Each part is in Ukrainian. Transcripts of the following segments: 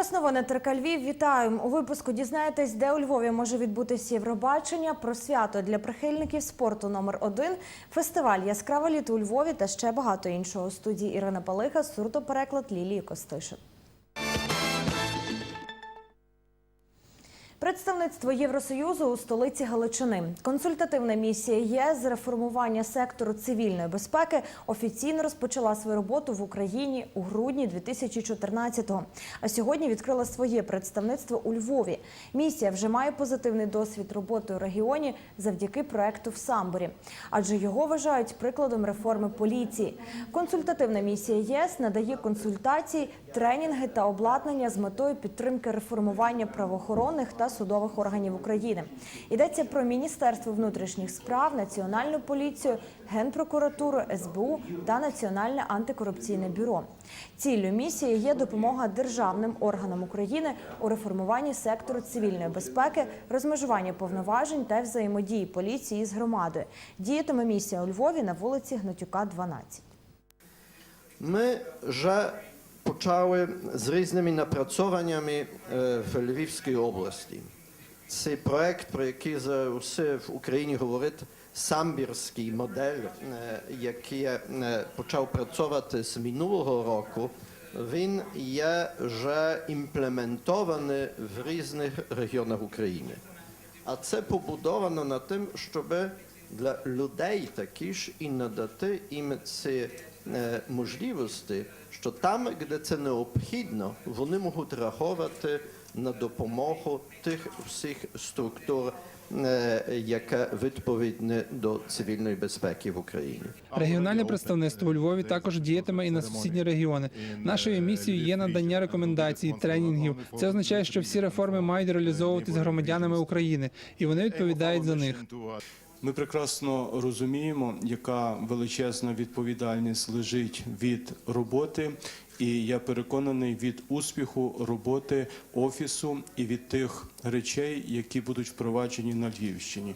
Час Терка Львів. Вітаю. У випуску дізнаєтесь, де у Львові може відбутися Євробачення, про свято для прихильників спорту номер 1 фестиваль Яскраве літо у Львові та ще багато іншого. У студії Ірина Палиха, сурдопереклад Лілії Костишин. Представництво Євросоюзу у столиці Галичини. Консультативна місія ЄС з реформування сектору цивільної безпеки офіційно розпочала свою роботу в Україні у грудні 2014-го. А сьогодні відкрила своє представництво у Львові. Місія вже має позитивний досвід роботи у регіоні завдяки проекту в Самборі, адже його вважають прикладом реформи поліції. Консультативна місія ЄС надає консультації, тренінги та обладнання з метою підтримки реформування правоохоронних та судових органів України. Йдеться про Міністерство внутрішніх справ, Національну поліцію, Генпрокуратуру, СБУ та Національне антикорупційне бюро. Ціллю місії є допомога державним органам України у реформуванні сектору цивільної безпеки, розмежування повноважень та взаємодії поліції з громадою. Діятиме місія у Львові на вулиці Гнатюка, 12. My, że почали з різними е, в Львівській області. Це проект, про який зараз усе в Україні говорить, самбірський модель, який почав працювати з минулого року, він є вже імплементований в різних регіонах України. А це побудовано на тим, щоб для людей також і надати їм ці можливості, що там, де це необхідно, вони можуть рахувати на допомогу тих всіх структур, е, яка відповідні до цивільної безпеки в Україні. Регіональне представництво у Львові також діятиме і на сусідні регіони. Нашою місією є надання рекомендацій, тренінгів. Це означає, що всі реформи мають реалізовуватись громадянами України, і вони відповідають за них. Ми прекрасно розуміємо, яка величезна відповідальність лежить від роботи, і я переконаний від успіху роботи офісу і від тих речей, які будуть впроваджені на Львівщині.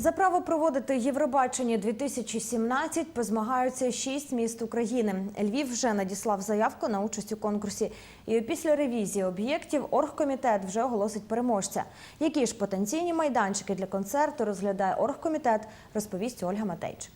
За право проводити Євробачення 2017 позмагаються шість міст України. Львів вже надіслав заявку на участь у конкурсі. І після ревізії об'єктів оргкомітет вже оголосить переможця. Які ж потенційні майданчики для концерту розглядає оргкомітет, розповість Ольга Матейчик.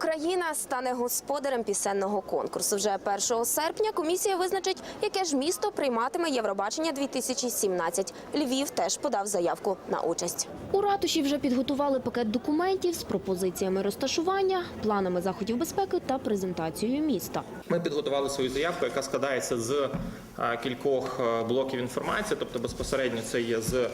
Україна стане господарем пісенного конкурсу. Вже 1 серпня комісія визначить, яке ж місто прийматиме Євробачення 2017. Львів теж подав заявку на участь. У ратуші вже підготували пакет документів з пропозиціями розташування, планами заходів безпеки та презентацією міста. Ми підготували свою заявку, яка складається з е, кількох е, блоків інформації, тобто безпосередньо це є з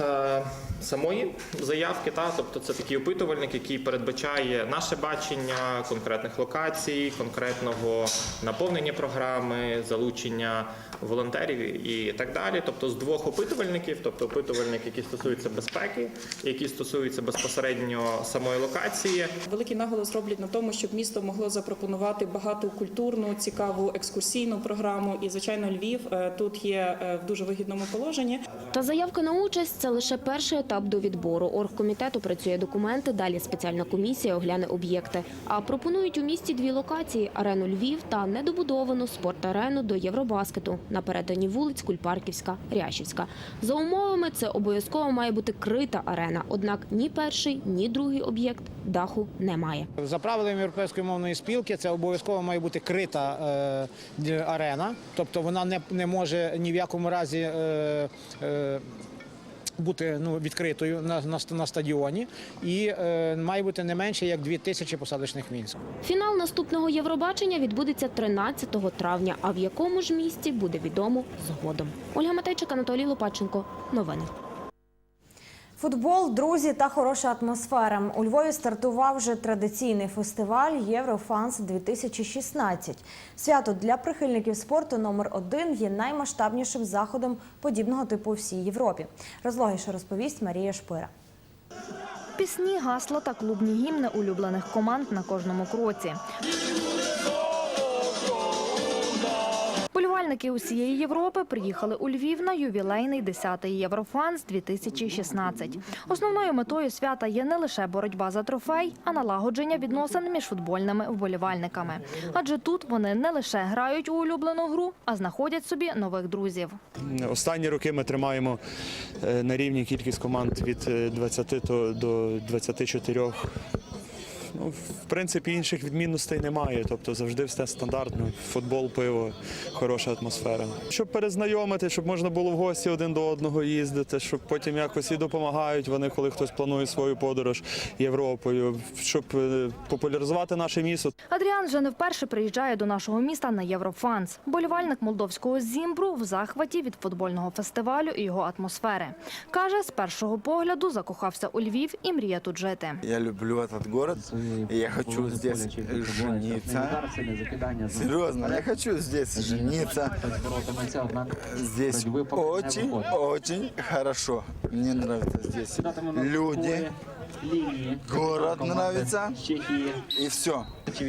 е, самої заявки, та тобто це такий опитувальник, який передбачає наше бачення конкретних локацій, конкретного наповнення програми, залучення волонтерів і так далі. Тобто з двох опитувальників, тобто опитувальник, який стосується безпеки, який стосується безпосередньо самої локації, Великий наголос роблять на тому, щоб місто могло запропонувати багатокультурну, цікаву екскурсійну програму. І звичайно, Львів е, тут є е, в дуже вигідному положенні. Та заявка на участь це лише перший етап до відбору. Оргкомітет опрацює документи. Далі спеціальна комісія огляне об'єкти. А пропонують у місті дві локації: арену Львів та недобудовану спорт-арену до Євробаскету на перетині вулиць Кульпарківська, Рящівська. За умовами, це обов'язково має бути крита арена. Однак ні перший, ні другий об'єкт даху немає. За правилами Європейської мовної спілки, це обов'язково має бути крита е, арена, тобто вона не, не може ні в якому разі е, е, бути ну, відкритою на, на, на стадіоні, і е, має бути не менше як 2000 посадочних місць. Фінал наступного Євробачення відбудеться 13 травня. А в якому ж місті буде відомо згодом. Ольга Матейчик, Анатолій Лопаченко. Новини. Футбол, друзі та хороша атмосфера. У Львові стартував вже традиційний фестиваль Єврофанс 2016. Свято для прихильників спорту номер один є наймасштабнішим заходом подібного типу у всій Європі. Розлогіше розповість Марія Шпира. Пісні, гасла та клубні гімни улюблених команд на кожному кроці. Вболівальники усієї Європи приїхали у Львів на ювілейний 10-й Єврофанс 2016. Основною метою свята є не лише боротьба за трофей, а налагодження відносин між футбольними вболівальниками. Адже тут вони не лише грають у улюблену гру, а знаходять собі нових друзів. Останні роки ми тримаємо е, на рівні кількість команд від е, 20 до- до 24. Ну, в принципі, інших відмінностей немає. Тобто завжди все стандартно. Футбол, пиво, хороша атмосфера. Щоб перезнайомити, щоб можна було в гості один до одного їздити, щоб потім якось і допомагають вони, коли хтось планує свою подорож Європою, щоб е, популяризувати наше місто. Адріан вже не вперше приїжджає до нашого міста на Єврофанс. Болівальник молдовського Зімбру в захваті від футбольного фестивалю і його атмосфери. Каже, з першого погляду закохався у Львів і мріє тут жити. Я люблю этот город, я хочу здесь жениться. Серьезно, я хочу здесь жениться. Здесь очень, очень хорошо. Мне нравится здесь люди, город нравится, и все.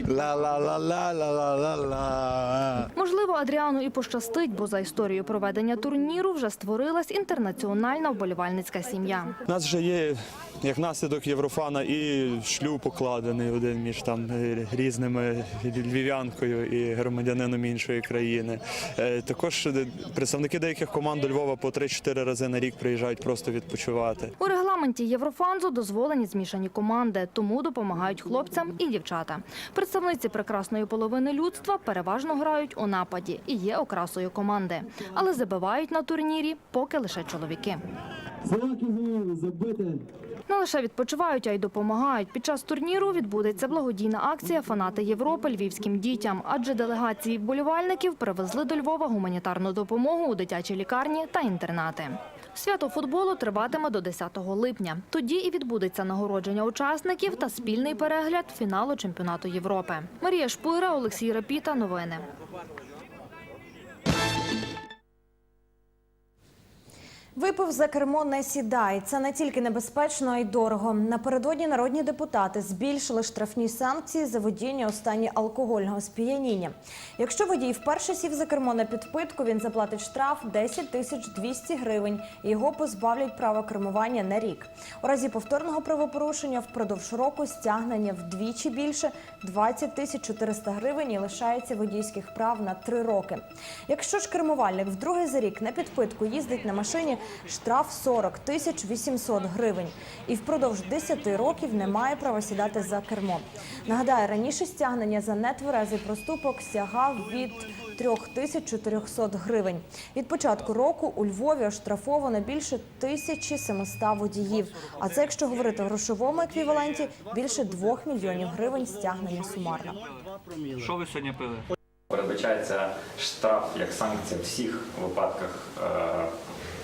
Ла-ла-ла-ла-ла-ла-ла. Можливо, Адріану і пощастить, бо за історією проведення турніру вже створилась інтернаціональна вболівальницька сім'я. У нас вже є як наслідок Єврофана і шлюб покладений один між там е, різними львів'янкою і громадянином іншої країни. Е, Також е, представники деяких команд до Львова по 3-4 рази на рік приїжджають просто відпочивати. У регламенті Єврофанзу дозволені змішані команди, тому допомагають хлопцям і дівчата. Представниці прекрасної половини людства переважно грають у нападі і є окрасою команди, але забивають на турнірі поки лише чоловіки. Не лише відпочивають, а й допомагають. Під час турніру відбудеться благодійна акція Фанати Європи львівським дітям, адже делегації вболівальників привезли до Львова гуманітарну допомогу у дитячі лікарні та інтернати. Свято футболу триватиме до 10 липня. Тоді і відбудеться нагородження учасників та спільний перегляд фіналу чемпіонату Європи. Марія Шпира, Олексій Рапіта. Новини. Випив за кермо не сідай. Це не тільки небезпечно, а й дорого. Напередодні народні депутати збільшили штрафні санкції за водіння у стані алкогольного сп'яніння. Якщо водій вперше сів за кермо на підпитку, він заплатить штраф 10 тисяч 200 гривень. і Його позбавлять права кермування на рік. У разі повторного правопорушення впродовж року стягнення вдвічі більше 20 тисяч 400 гривень і лишається водійських прав на три роки. Якщо ж кермувальник вдруге за рік на підпитку їздить на машині, штраф 40 тисяч 800 гривень. І впродовж 10 років не має права сідати за кермо. Нагадаю, раніше стягнення за нетверезий проступок сягав від 3400 гривень. Від початку року у Львові оштрафовано більше 1700 водіїв. А це, якщо говорити в грошовому еквіваленті, більше 2 мільйонів гривень стягнення сумарно. Що ви сьогодні пили? Передбачається штраф як санкція в всіх випадках е,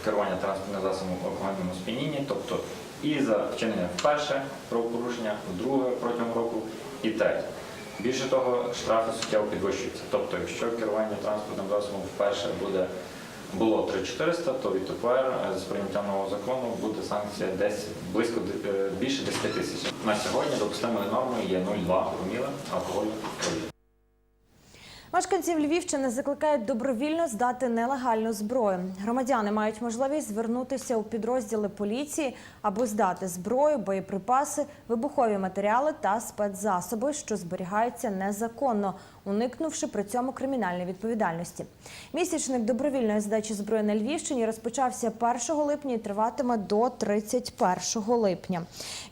керування транспортним засобом алкогольному сп'янінні, тобто і за вчинення вперше правопорушення, вдруге протягом року і третє. Більше того, штрафи суттєво підвищуються. Тобто, якщо керування транспортним засобом вперше буде було 3400, то відтепер е, з прийняттям нового закону буде санкція десь близько е, більше 10 тисяч. На сьогодні допустимою нормою є 0,2 проміли алкоголю. Мешканців Львівщини закликають добровільно здати нелегальну зброю. Громадяни мають можливість звернутися у підрозділи поліції, аби здати зброю, боєприпаси, вибухові матеріали та спецзасоби, що зберігаються незаконно, уникнувши при цьому кримінальної відповідальності. Місячник добровільної здачі зброї на Львівщині розпочався 1 липня і триватиме до 31 липня.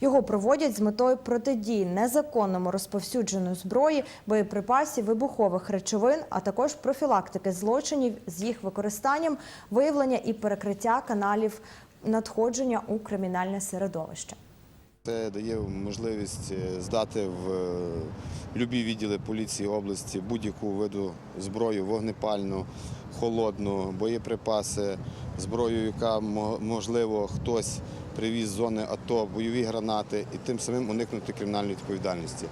Його проводять з метою протидії незаконному розповсюдженню зброї, боєприпасів, вибухових речовин, а також профілактики злочинів з їх використанням, виявлення і перекриття каналів надходження у кримінальне середовище. Це дає можливість е, здати в е, любі відділи поліції області будь-яку виду зброю, вогнепальну, холодну, боєприпаси, зброю, яка можливо хтось привіз з зони АТО, бойові гранати і тим самим уникнути кримінальної відповідальності.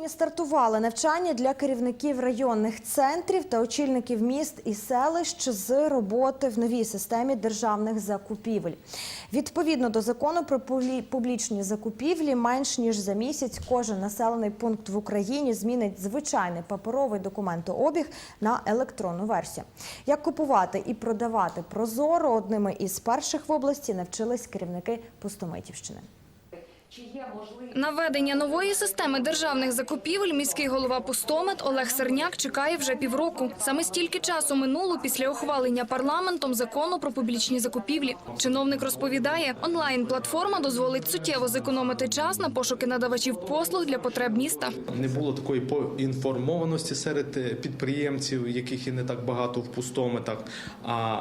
Львівщині стартували навчання для керівників районних центрів та очільників міст і селищ з роботи в новій системі державних закупівель. Відповідно до закону про публі- публічні закупівлі, менш ніж за місяць кожен населений пункт в Україні змінить звичайний паперовий документообіг на електронну версію. Як купувати і продавати прозоро одними із перших в області навчились керівники Пустомитівщини. На введення нової системи державних закупівель міський голова Пустомет Олег Серняк чекає вже півроку. Саме стільки часу минуло після ухвалення парламентом закону про публічні закупівлі. Чиновник розповідає, онлайн-платформа дозволить суттєво зекономити час на пошуки надавачів послуг для потреб міста. Не було такої поінформованості серед е, підприємців, яких і не так багато в пустометах. А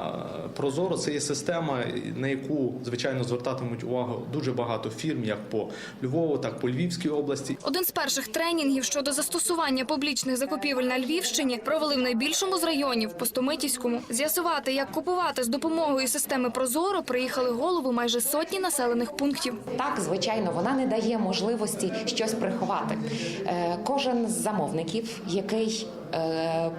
Прозоро це є система, на яку звичайно звертатимуть увагу дуже багато фірм, як по Львову, так по Львівській області. Один з перших тренінгів щодо застосування публічних закупівель на Львівщині провели в найбільшому з районів Постомитівському. З'ясувати, як купувати з допомогою системи Прозоро, приїхали голови майже сотні населених пунктів. Так, звичайно, вона не дає можливості щось приховати. Е, Кожен з замовників, який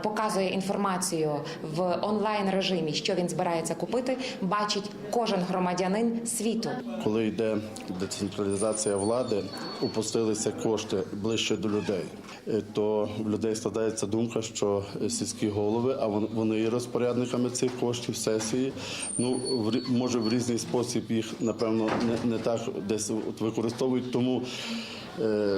показує інформацію в онлайн режимі, що він збирається купити, бачить кожен громадянин світу. Коли йде децентралізація влади, упустилися кошти ближче до людей, Е, то в людей складається думка, що сільські голови, а вон- вони є розпорядниками цих коштів сесії. Ну може в різний спосіб їх напевно не, не так десь використовують. Тому е,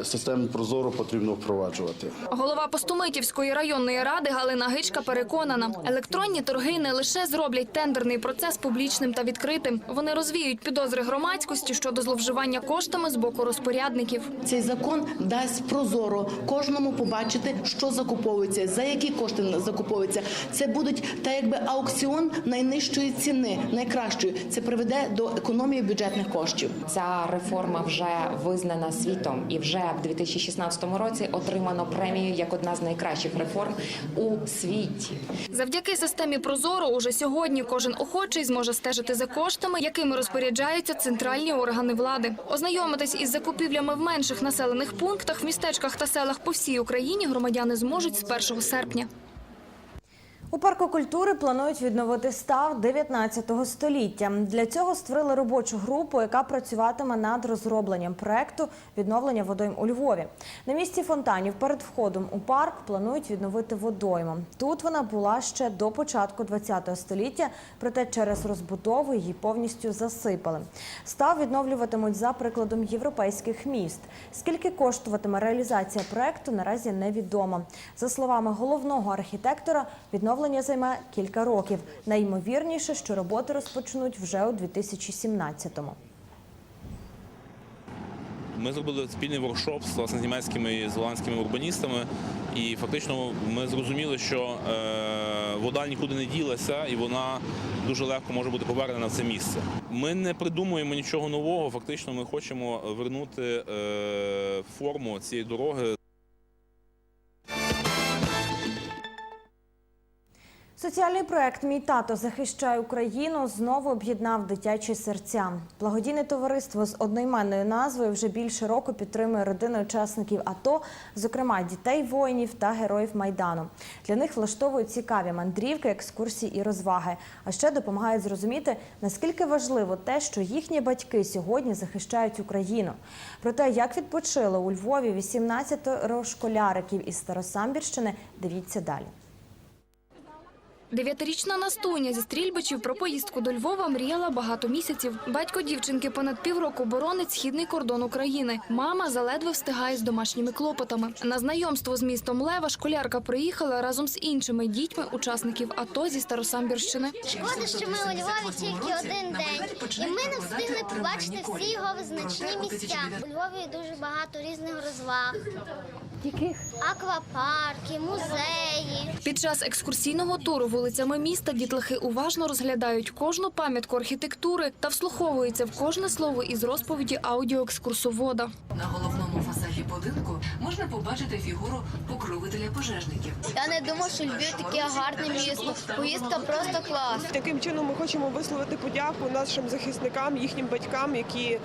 систему прозоро потрібно впроваджувати. Голова Постомитівської районної ради Галина Гичка переконана, електронні торги не лише зроблять тендерний процес публічним та відкритим. Вони розвіють підозри громадськості щодо зловживання коштами з боку розпорядників. Цей закон дасть прозоро кожному побачити, що закуповується, за які кошти закуповується. Це будуть та якби аукціон найнижчої ціни, найкращої. Це приведе до економії бюджетних коштів. Ця реформа вже визнана світом і вже в 2016 році отримано премію як одна з найкращих реформ у світі. Завдяки системі Прозоро уже сьогодні кожен охочий зможе стежити за коштами, якими розпоряджаються центральні органи влади. Ознайомитись із закупівлями в менших населених пунктах, містечках та селах по всій Україні громадяни зможуть з 1 серпня. У парку культури планують відновити став 19 століття. Для цього створили робочу групу, яка працюватиме над розробленням проекту відновлення водойм у Львові. На місці фонтанів перед входом у парк планують відновити водойму. Тут вона була ще до початку 20 століття, проте через розбудову її повністю засипали. Став відновлюватимуть за прикладом європейських міст. Скільки коштуватиме реалізація проекту, наразі невідомо. За словами головного архітектора, відновлення займе кілька років. Найімовірніше, що роботи розпочнуть вже у 2017-му. Ми зробили спільний воркшоп з, власне, з німецькими і з голландськими урбаністами, і фактично ми зрозуміли, що е, вода нікуди не ділася, і вона дуже легко може бути повернена в це місце. Ми не придумуємо нічого нового. Фактично, ми хочемо вернути е, форму цієї дороги. Соціальний проект Мій тато захищає Україну знову об'єднав дитячі серця. Благодійне товариство з одноіменною назвою вже більше року підтримує родини учасників АТО, зокрема дітей воїнів та героїв майдану. Для них влаштовують цікаві мандрівки, екскурсії і розваги. А ще допомагають зрозуміти, наскільки важливо те, що їхні батьки сьогодні захищають Україну. Про те, як відпочили у Львові 18 школяриків із Старосамбірщини, дивіться далі. Дев'ятирічна Настуня зі стрільбичів про поїздку до Львова мріяла багато місяців. Батько дівчинки понад півроку боронить східний кордон України. Мама заледве встигає з домашніми клопотами. На знайомство з містом Лева школярка приїхала разом з іншими дітьми учасників АТО зі Старосамбірщини. Шкода, що ми у Львові тільки один день, і ми не встигли побачити всі його визначні місця. У Львові дуже багато різних розваг. Яких? Аквапарки, музеї. Під час екскурсійного туру вулицями міста дітлахи уважно розглядають кожну пам'ятку архітектури та вслуховуються в кожне слово із розповіді аудіоекскурсовода. На головному фасаді будинку можна побачити фігуру покровителя пожежників. Я не думав, що Львів таке гарне місто. Поїздка просто клас. Таким чином ми хочемо висловити подяку нашим захисникам, їхнім батькам, які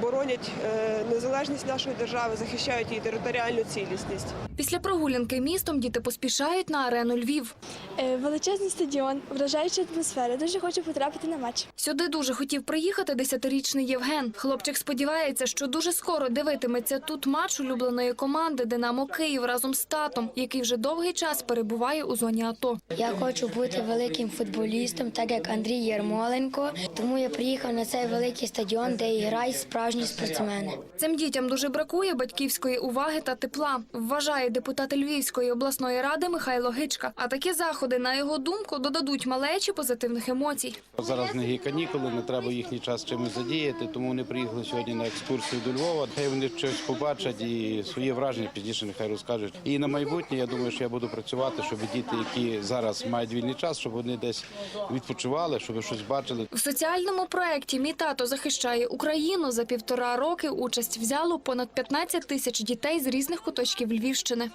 боронять е, незалежність нашої держави, захищають її територіальну цілісність. Після прогулянки містом діти поспішають на арену Львів. Е, Величезний стадіон, вражаюча атмосфера. Дуже хочу потрапити на матч. Сюди дуже хотів приїхати десятирічний Євген. Хлопчик сподівається, що дуже скоро дивитиметься тут матч улюбленої команди Динамо Київ разом з татом, який вже довгий час перебуває у зоні АТО. Я хочу бути великим футболістом, так як Андрій Єрмоленко. Тому я приїхав на цей великий стадіон, де і грають справжні спортсмени. Цим дітям дуже бракує батьківської уваги та тепла, вважає депутат Львівської обласної ради Михайло Гичка. А такі заходи, на його думку, додадуть малечі позитивних емоцій. Зараз не є канікули, не треба їхній час чимось задіяти, тому вони приїхали сьогодні на екскурсію до Львова. Хай вони щось побачать і свої враження пізніше нехай розкажуть. І на майбутнє я думаю, що я буду працювати, щоб діти, які зараз мають вільний час, щоб вони десь відпочивали, щоб щось бачили. В соціальному проєкті Мій тато захищає Україну за півтора роки участь взяло понад 15 тисяч дітей з різних куточків Львівщини.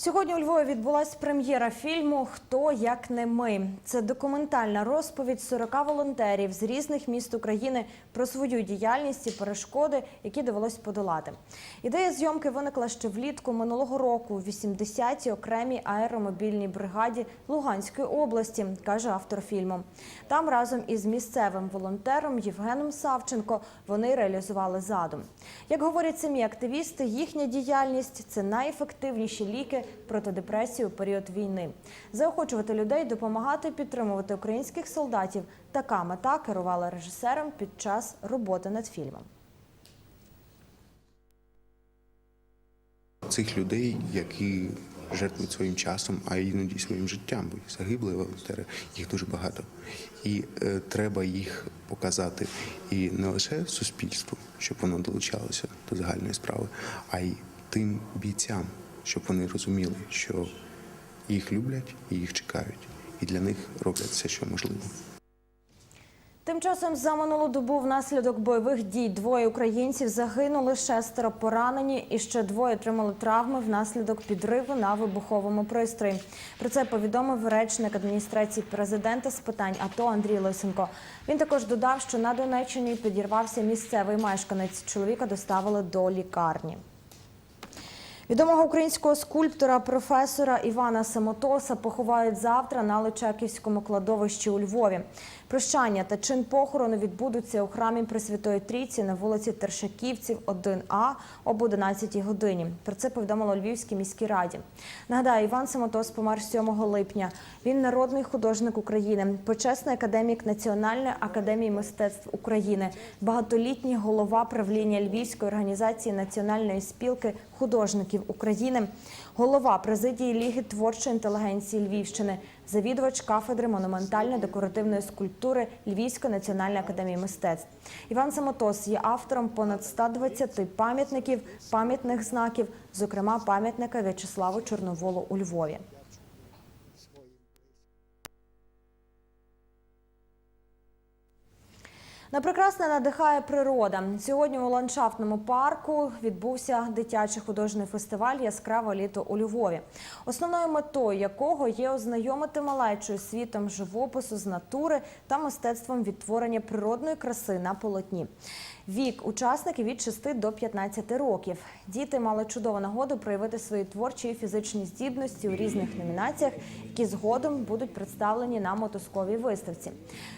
Сьогодні у Львові відбулась прем'єра фільму Хто як не ми. Це документальна розповідь 40 волонтерів з різних міст України про свою діяльність і перешкоди, які довелось подолати. Ідея зйомки виникла ще влітку минулого року у 80-й окремій аеромобільній бригаді Луганської області, каже автор фільму. Там разом із місцевим волонтером Євгеном Савченко вони реалізували задум. Як говорять самі активісти, їхня діяльність це найефективніші ліки проти депресії у період війни. Заохочувати людей допомагати підтримувати українських солдатів. Така мета керувала режисером під час роботи над фільмом. цих людей, які жертвують своїм часом, а іноді своїм життям, бо загибли волонтери, їх дуже багато. І е, треба їх показати і не лише суспільству, щоб воно долучалося до загальної справи, а й тим бійцям, щоб вони розуміли, що їх люблять і їх чекають, і для них роблять все, що можливо. Тим часом за минулу добу внаслідок бойових дій двоє українців загинули, шестеро поранені і ще двоє отримали травми внаслідок підриву на вибуховому пристрої. Про це повідомив речник адміністрації президента з питань АТО Андрій Лисенко. Він також додав, що на Донеччині підірвався місцевий мешканець. Чоловіка доставили до лікарні. Відомого українського скульптора професора Івана Самотоса поховають завтра на Личаківському кладовищі у Львові. Прощання та чин похорону відбудуться у храмі Пресвятої Трійці на вулиці Тершаківців, 1А об 11 годині. Про це повідомило Львівській міській раді. Нагадаю, Іван Самотос помер 7 липня. Він народний художник України, почесний академік Національної академії мистецтв України, багатолітній голова правління Львівської організації Національної спілки художників України, голова президії Ліги творчої інтелігенції Львівщини, завідувач кафедри монументально-декоративної скульптури Львівської національної академії мистецтв. Іван Самотос є автором понад 120 пам'ятників, пам'ятних знаків, зокрема пам'ятника В'ячеславу Чорноволу у Львові. На прекрасне надихає природа. Сьогодні у ландшафтному парку відбувся дитячий художній фестиваль Яскраве літо у Львові, основною метою якого є ознайомити малечу світом живопису з натури та мистецтвом відтворення природної краси на полотні. Вік учасників від 6 до 15 років. Діти мали чудову нагоду проявити свої творчі і фізичні здібності у різних номінаціях, які згодом будуть представлені на мотузковій виставці.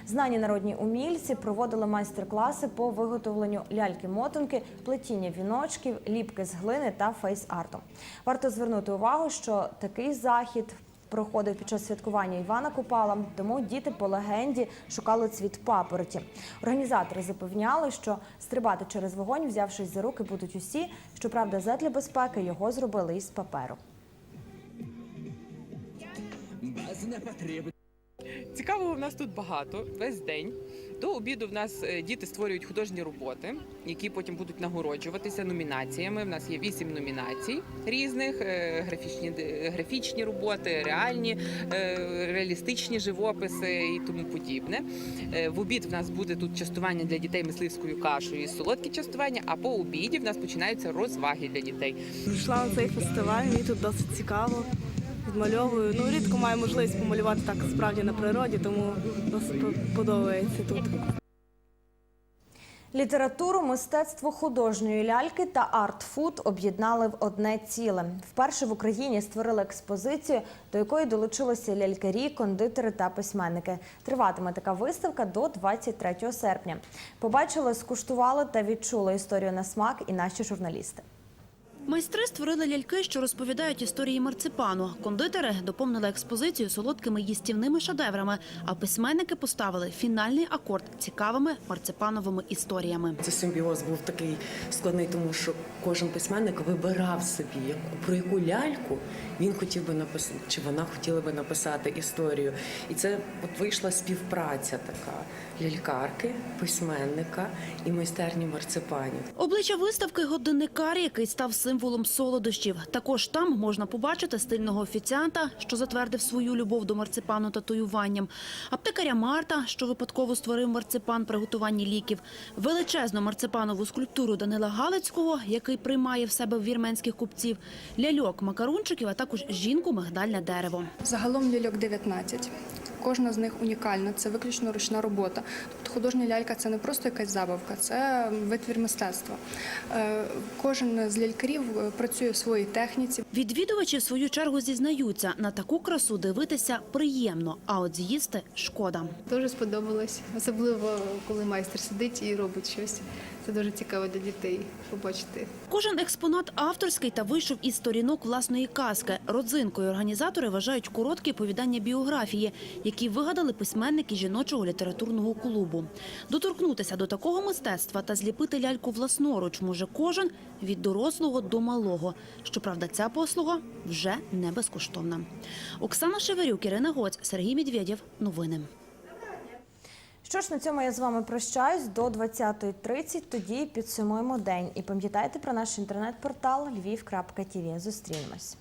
Знані народні умільці проводили майстер-класи по виготовленню ляльки-мотанки, плетіння віночків, ліпки з глини та фейс-арту. Варто звернути увагу, що такий захід проходив під час святкування Івана Купала, тому діти по легенді шукали цвіт папороті. Організатори запевняли, що стрибати через вогонь, взявшись за руки, будуть усі. Щоправда, задля безпеки його зробили із паперу. Цікавого в нас тут багато весь день. До обіду в нас е, діти створюють художні роботи, які потім будуть нагороджуватися номінаціями. В нас є вісім номінацій різних: е, графічні графічні роботи, реальні, е, реалістичні живописи і тому подібне. В обід в нас буде тут частування для дітей мисливською кашею і солодкі частування. А по обіді в нас починаються розваги для дітей. Прийшла на цей фестиваль, мені тут досить цікаво. Відмальовую. Ну, рідко маю можливість помалювати так справді на природі, тому подобається тут. Літературу, мистецтво художньої ляльки та арт-фуд об'єднали в одне ціле. Вперше в Україні створили експозицію, до якої долучилися лялькарі, кондитери та письменники. Триватиме така виставка до 23 серпня. Побачили, скуштували та відчули історію на смак і наші журналісти. Майстри створили ляльки, що розповідають історії марципану. Кондитери доповнили експозицію солодкими їстівними шедеврами, а письменники поставили фінальний акорд цікавими марципановими історіями. Це симбіоз був такий складний, тому що кожен письменник вибирав собі, яку про яку ляльку він хотів би написати, чи вона хотіла би написати історію. І це от вийшла співпраця така лялькарки, письменника і майстерні марципанів. Обличчя виставки годинникар, який став символом солодощів. Також там можна побачити стильного офіціанта, що затвердив свою любов до марципану татуюванням, аптекаря Марта, що випадково створив марципан при готуванні ліків, величезну марципанову скульптуру Данила Галицького, який приймає в себе вірменських купців, ляльок, макарунчиків, а також жінку мигдальне дерево. Загалом ляльок 19. Кожна з них унікальна, це виключно ручна робота. Тобто художня лялька це не просто якась забавка, це витвір мистецтва. Е, Кожен з лялькарів е, працює в своїй техніці. Відвідувачі в свою чергу зізнаються, на таку красу дивитися приємно, а от з'їсти шкода. Дуже сподобалось, особливо коли майстер сидить і робить щось. Це дуже цікаво для дітей побачити. Кожен експонат авторський та вийшов із сторінок власної казки. Родзинкою організатори вважають короткі повідання біографії, які вигадали письменники жіночого літературного клубу. Доторкнутися до такого мистецтва та зліпити ляльку власноруч може кожен від дорослого до малого. Щоправда, ця послуга вже не безкоштовна. Оксана Шеверюк, Ірина Гоць, Сергій Медведєв. Новини. Що ж, на цьому я з вами прощаюсь до 20.30, тоді підсумуємо день. І пам'ятайте про наш інтернет-портал lviv.tv. Зустрінемось.